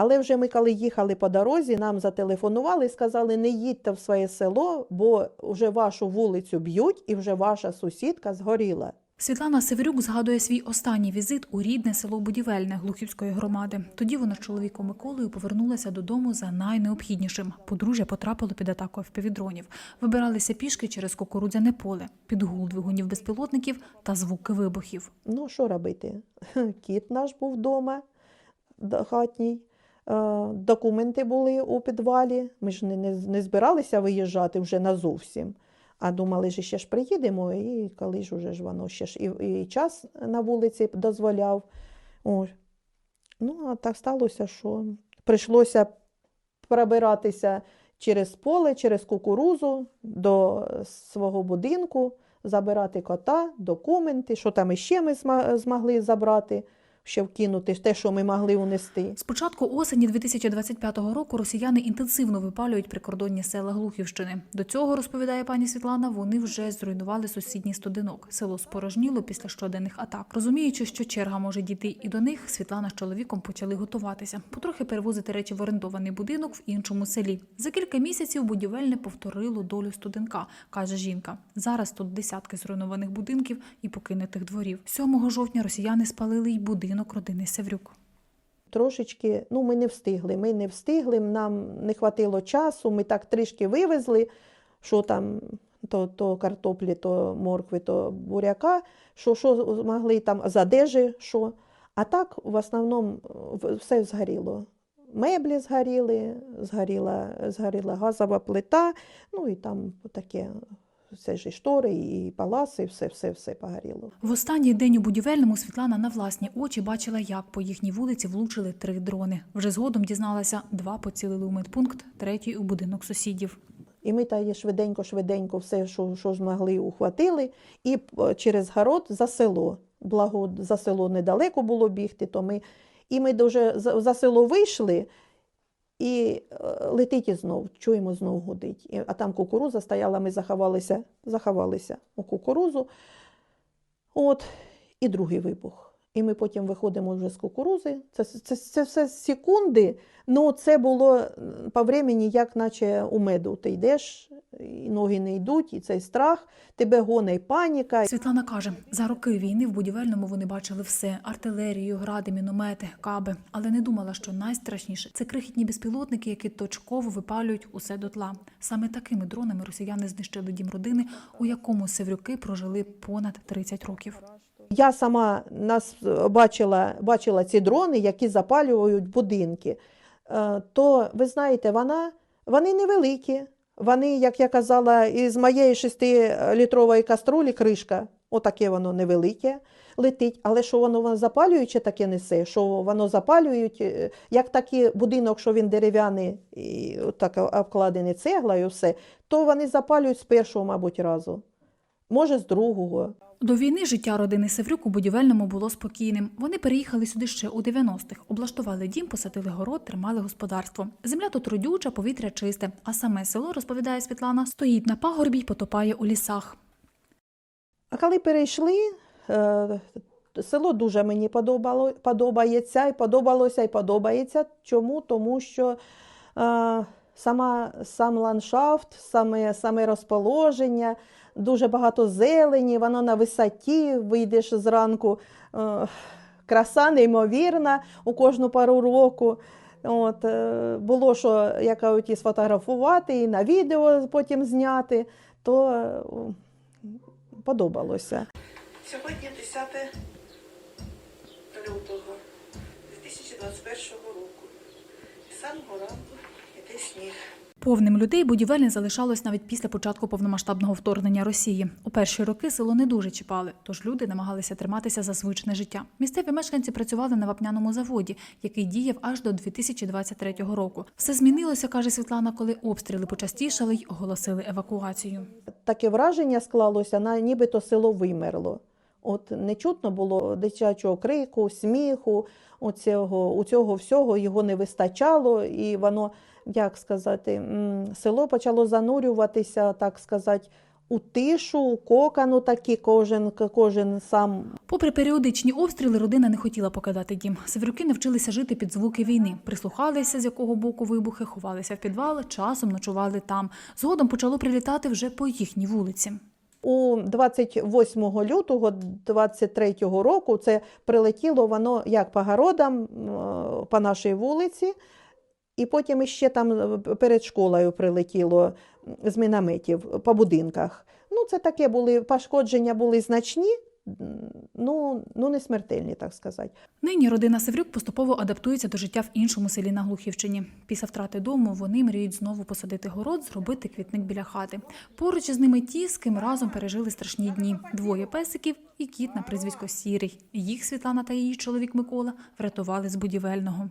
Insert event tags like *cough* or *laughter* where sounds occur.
Але вже ми, коли їхали по дорозі, нам зателефонували і сказали, не їдьте в своє село, бо вже вашу вулицю б'ють і вже ваша сусідка згоріла. Світлана Северюк згадує свій останній візит у рідне село Будівельне Глухівської громади. Тоді вона з чоловіком Миколою повернулася додому за найнеобхіднішим. Подружжя потрапило під атаку впівдронів. Вибиралися пішки через кукурудзяне поле, під гул двигунів безпілотників та звуки вибухів. Ну, що робити? *laughs* Кіт наш був вдома, хатній. Е, Документи були у підвалі. Ми ж не, не, не збиралися виїжджати вже назовсім. А думали, що ще ж приїдемо, і коли ж уже ж воно ще ж і, і час на вулиці дозволяв. Ось. Ну, а так сталося, що прийшлося пробиратися через поле, через кукурузу до свого будинку, забирати кота, документи, що там іще ми змогли забрати, ще вкинути те, що ми могли унести. З початку осені 2025 року росіяни інтенсивно випалюють прикордонні села Глухівщини. До цього розповідає пані Світлана. Вони вже зруйнували сусідній стодинок. Село спорожніло після щоденних атак. Розуміючи, що черга може дійти і до них, Світлана з чоловіком почали готуватися, потрохи перевозити речі в орендований будинок в іншому селі. За кілька місяців будівельне повторило долю студенка, каже жінка. Зараз тут десятки зруйнованих будинків і покинутих дворів. 7 жовтня росіяни спалили й будинок родини Севрюк. Трошечки, ну, ми не встигли. Ми не встигли, нам не хватило часу. Ми так трішки вивезли, що там то, то картоплі, то моркви, то буряка, що, що змогли там з одежі, що. А так, в основному, все згоріло. Меблі згоріли, згоріла, згоріла газова плита, ну і там таке, все ж і штори, і паласи, все, все, все погоріло. В останній день у будівельному Світлана на власні очі бачила, як по їхній вулиці влучили три дрони. Вже згодом дізналася, два поцілили у медпункт, третій у будинок сусідів. І ми та швиденько-швиденько все, що, що змогли, ухватили, і е, через город за село. Благо, за село недалеко було бігти, то ми, і ми дуже за село вийшли, і е, летить і знов, чуємо, знов гудить. А там кукуруза стояла, ми заховалися, заховалися у кукурузу. От, і другий вибух. І ми потім виходимо вже з кукурузи. Це, це, це все секунди. Ну, це було по времени, як наче у меду. Ти йдеш, і ноги не йдуть, і цей страх, тебе гонить паніка. Світлана каже, за роки війни в будівельному вони бачили все: артилерію, гради, міномети, каби. Але не думала, що найстрашніше це крихітні безпілотники, які точково випалюють усе дотла. Саме такими дронами росіяни знищили дім родини, у якому севрюки прожили понад 30 років. Я сама нас е, бачила, бачила ці дрони, які запалюють будинки. Е, То ви знаєте, вона, вони невеликі. Вони, як я казала, із моєї шестилітрової каструлі кришка, отаке воно невелике, летить. Але що воно, воно запалююче таке несе, що воно запалюють, е, як такий будинок, що він дерев'яний, і так обкладений цеглою, все, то вони запалюють з першого, мабуть, разу. Може, з другого. До війни життя родини Севрюк у будівельному було спокійним. Вони переїхали сюди ще у 90-х, облаштували дім, посадили город, тримали господарство. Земля тут родюча, повітря чисте. А саме село, розповідає Світлана, стоїть на пагорбі й потопає у лісах. А коли перейшли, е, село дуже мені подобало, подобається, і подобалося, і подобається. Чому? Тому що е, сама, сам ландшафт, саме, саме розположення, дуже багато зелені, воно на висоті, вийдеш зранку. Е, краса неймовірна у кожну пару року. От, е, було що як і сфотографувати, і на відео потім зняти, то е, подобалося. Сьогодні 10 лютого 2021 року. І самого ранку Повним людей будівельне залишалось навіть після початку повномасштабного вторгнення Росії. У перші роки село не дуже чіпали, тож люди намагалися триматися за звичне життя. Місцеві мешканці працювали на вапняному заводі, який діяв аж до 2023 року. Все змінилося, каже Світлана, коли обстріли почастішали й оголосили евакуацію. Таке враження склалося, на нібито село вимерло. От не чутно було дитячого крику, сміху, оцього, у цього всього його не вистачало, і воно, як сказати, село почало занурюватися, так сказати, у тишу, кокану такі, кожен, кожен сам Попри періодичні обстріли, родина не хотіла покидати дім. Северюки навчилися жити під звуки війни, прислухалися, з якого боку вибухи, ховалися в підвал, часом ночували там. Згодом почало прилітати вже по їхній вулиці. У 28 лютого 23 року це прилетіло воно як по городам, по нашій вулиці, і потім іще там е, перед школою прилетіло з мінометів по будинках. Ну, це таке були пошкодження були значні, ну, ну не смертельні, так сказати. Нині родина Севрюк поступово адаптується до життя в іншому селі на Глухівщині. Після втрати дому вони мріють знову посадити город, зробити квітник біля хати. Поруч із ними ті, з ким разом пережили страшні дні. Двоє песиків і кіт на прізвисько Сірий. Їх Світлана та її чоловік Микола врятували з будівельного.